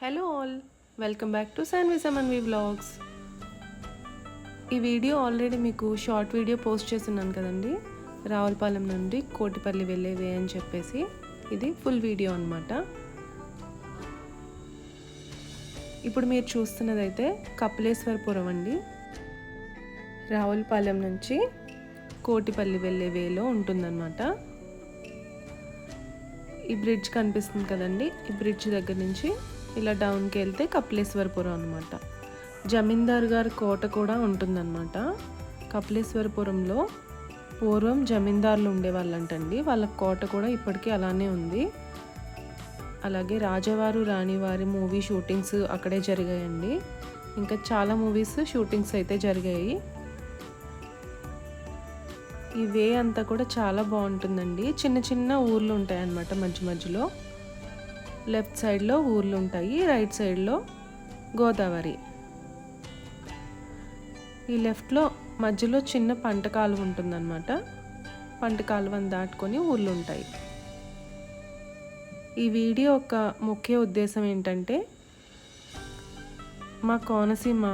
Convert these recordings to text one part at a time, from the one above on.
Hello all welcome back to Sanvi Samanvi vlogs ఈ video already మీకు short video post చేస్తున్నాను కదండి. రావులపాలెం నుండి కోటిపల్లి వెళ్ళే వే అని చెప్పేసి ఇది ఫుల్ వీడియో అనమాట ఇప్పుడు మీరు చూస్తున్నదైతే కపిలేశ్వరపురం అండి. రావులపాలెం నుంచి కోటిపల్లి వెళ్ళే వేలో ఉంటుందన్నమాట. ఈ బ్రిడ్జ్ కనిపిస్తుంది కదండి. ఈ బ్రిడ్జ్ దగ్గర నుంచి ఇలా డౌన్కి వెళ్తే కపిలేశ్వరపురం అనమాట జమీందార్ గారి కోట కూడా ఉంటుందన్నమాట. కపిలేశ్వరపురంలో పూర్వం జమీందారులు ఉండేవాళ్ళంటండి. వాళ్ళ కోట కూడా ఇప్పటికీ అలానే ఉంది. అలాగే రాజవారు రాణివారి మూవీ షూటింగ్స్ అక్కడే జరిగాయండి. ఇంకా చాలా మూవీస్ షూటింగ్స్ అయితే జరిగాయి. ఈ వే అంతా కూడా చాలా బాగుంటుందండి. చిన్న చిన్న ఊర్లు ఉంటాయన్నమాట మధ్య మధ్యలో. లెఫ్ట్ సైడ్లో ఊర్లు ఉంటాయి రైట్ సైడ్లో గోదావరి. ఈ లెఫ్ట్లో మధ్యలో చిన్న పంట కాలువ ఉంటుందన్నమాట. పంట కాలువని దాటుకొని ఊర్లు ఉంటాయి. ఈ వీడియో యొక్క ముఖ్య ఉద్దేశం ఏంటంటే మా కోనసీమ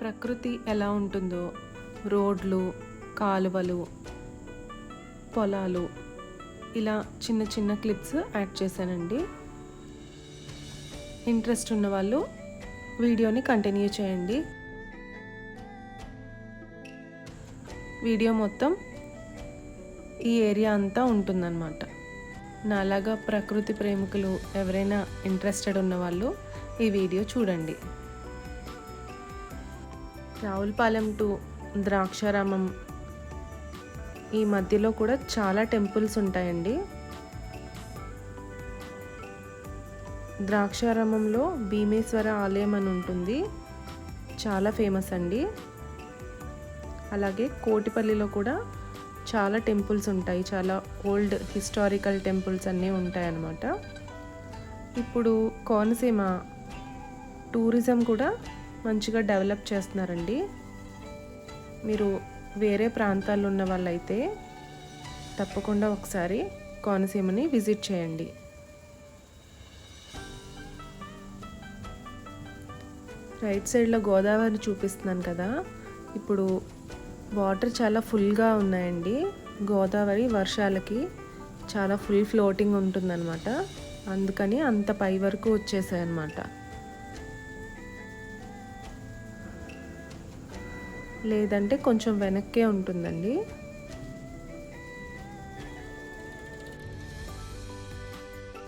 ప్రకృతి ఎలా ఉంటుందో రోడ్లు కాలువలు పొలాలు ఇలా చిన్న చిన్న క్లిప్స్ యాడ్ చేశానండి. ఇంట్రెస్ట్ ఉన్న వాళ్ళు వీడియోని కంటిన్యూ చేయండి. వీడియో మొత్తం ఈ ఏరియా అంతా ఉంటుందన్నమాట. నాలాగా ప్రకృతి ప్రేమికులు ఎవరైనా ఇంట్రెస్టెడ్ ఉన్నవాళ్ళు ఈ వీడియో చూడండి. రావులపాలెం టు ద్రాక్షారామం ఈ మధ్యలో కూడా చాలా టెంపుల్స్ ఉంటాయండి. ద్రాక్షారామంలో భీమేశ్వర ఆలయం అని ఉంటుంది. చాలా ఫేమస్ అండి. అలాగే కోటిపల్లిలో కూడా చాలా టెంపుల్స్ ఉంటాయి. చాలా ఓల్డ్ హిస్టారికల్ టెంపుల్స్ అన్నీ ఉంటాయన్నమాట. ఇప్పుడు కోనసీమ టూరిజం కూడా మంచిగా డెవలప్ చేస్తున్నారండి. మీరు వేరే ప్రాంతాల్లో ఉన్న వాళ్ళైతే తప్పకుండా ఒకసారి కోనసీమని విజిట్ చేయండి. రైట్ సైడ్లో గోదావరి చూపిస్తున్నాను కదా. ఇప్పుడు వాటర్ చాలా ఫుల్గా ఉన్నాయండి. గోదావరి వర్షాలకి చాలా ఫుల్ ఫ్లోటింగ్ ఉంటుందన్నమాట. అందుకని అంత పై వరకు వచ్చేసాయి అన్నమాట లేదంటే కొంచెం వెనక్కే ఉంటుందండి.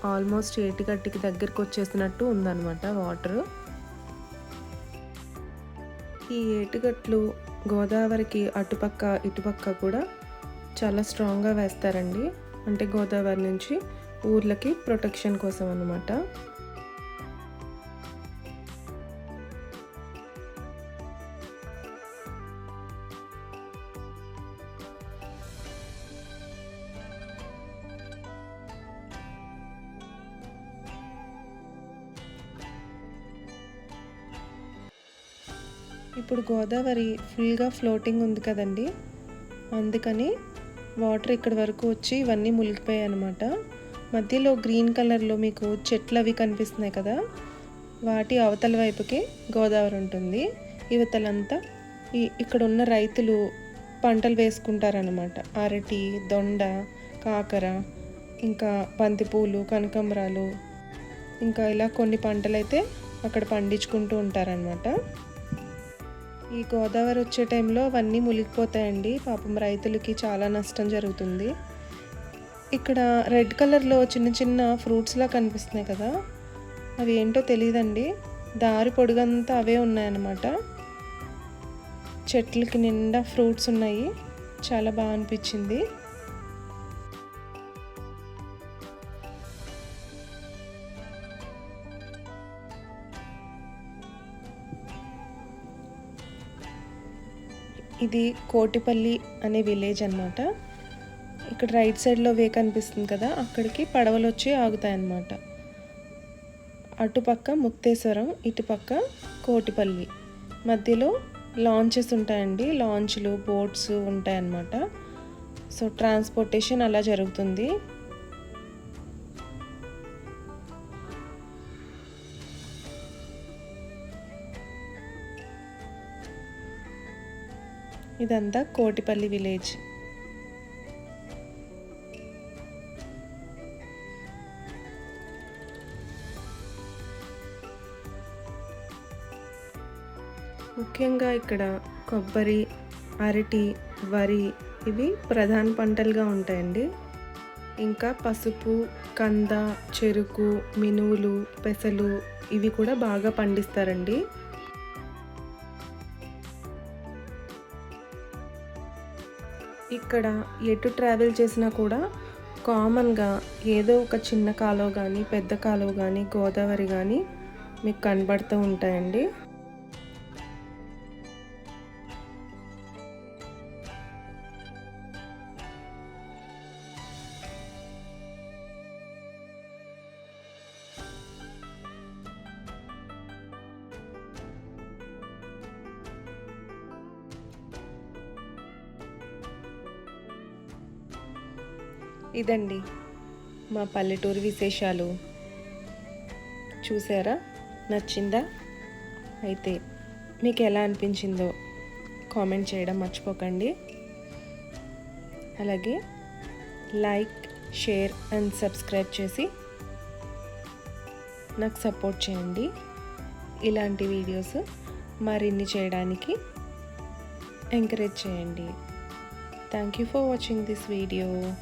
ఆల్మోస్ట్ ఏటిగట్టికి దగ్గరికి వచ్చేసినట్టు ఉందన్నమాట వాటర్. ఈ ఏటుగట్లు గోదావరికి అటుపక్క ఇటుపక్క కూడా చాలా స్ట్రాంగ్గా వేస్తారండి. అంటే గోదావరి నుంచి ఊర్లకి ప్రొటెక్షన్ కోసం అన్నమాట ఇప్పుడు గోదావరి ఫుల్గా ఫ్లోటింగ్ ఉంది కదండి. అందుకని వాటర్ ఇక్కడి వరకు వచ్చి ఇవన్నీ మునిగిపోయాయి అనమాట మధ్యలో గ్రీన్ కలర్లో మీకు చెట్లు అవి కనిపిస్తున్నాయి కదా. వాటి అవతల వైపుకి గోదావరి ఉంటుంది. ఇవతలంతా ఈ ఇక్కడ ఉన్న రైతులు పంటలు వేసుకుంటారనమాట అరటి దొండ కాకర ఇంకా బంతిపూలు కనకంబరాలు ఇంకా ఇలా కొన్ని పంటలు అయితే అక్కడ పండించుకుంటూ ఉంటారనమాట ఈ గోదావరి వచ్చే టైంలో అవన్నీ మునిగిపోతాయండి. పాపం రైతులకి చాలా నష్టం జరుగుతుంది. ఇక్కడ రెడ్ కలర్లో చిన్న చిన్న ఫ్రూట్స్లా కనిపిస్తున్నాయి కదా. అవి ఏంటో తెలియదండి దారి పొడుగంతా అవే ఉన్నాయన్నమాట. చెట్లకి నిండా ఫ్రూట్స్ ఉన్నాయి. చాలా బాగా అనిపించింది. ఇది కోటిపల్లి అనే విలేజ్ అనమాట ఇక్కడ రైట్ సైడ్లో వే కనిపిస్తుంది కదా అక్కడికి పడవలు వచ్చి ఆగుతాయి అన్నమాట అటుపక్క ముక్తేశ్వరం ఇటుపక్క కోటిపల్లి. మధ్యలో లాంచెస్ ఉంటాయండి లాంచ్లు బోట్స్ ఉంటాయన్నమాట. సో ట్రాన్స్పోర్టేషన్ అలా జరుగుతుంది. ఇదంతా కోటిపల్లి విలేజ్. ముఖ్యంగా ఇక్కడ కొబ్బరి అరటి వరి ఇవి ప్రధాన పంటలుగా ఉంటాయండి. ఇంకా పసుపు కంద చెరుకు మినువులు పెసలు ఇవి కూడా బాగా పండిస్తారండి. ఇక్కడ ఎటు ట్రావెల్ చేసినా కూడా కామన్గా ఏదో ఒక చిన్న కాలువ కానీ పెద్ద కాలువ కానీ గోదావరి కానీ మీకు కనబడుతూ ఉంటాయండి. ఇదండి మా పల్లెటూరు విశేషాలు. చూసారా? నచ్చిందా? అయితే మీకు ఎలా అనిపించిందో కామెంట్ చేయడం మర్చిపోకండి. అలాగే లైక్ షేర్ అండ్ సబ్స్క్రైబ్ చేసి నాకు సపోర్ట్ చేయండి. ఇలాంటి వీడియోస్ మరిన్ని చేయడానికి ఎంకరేజ్ చేయండి. Thank you for watching this video.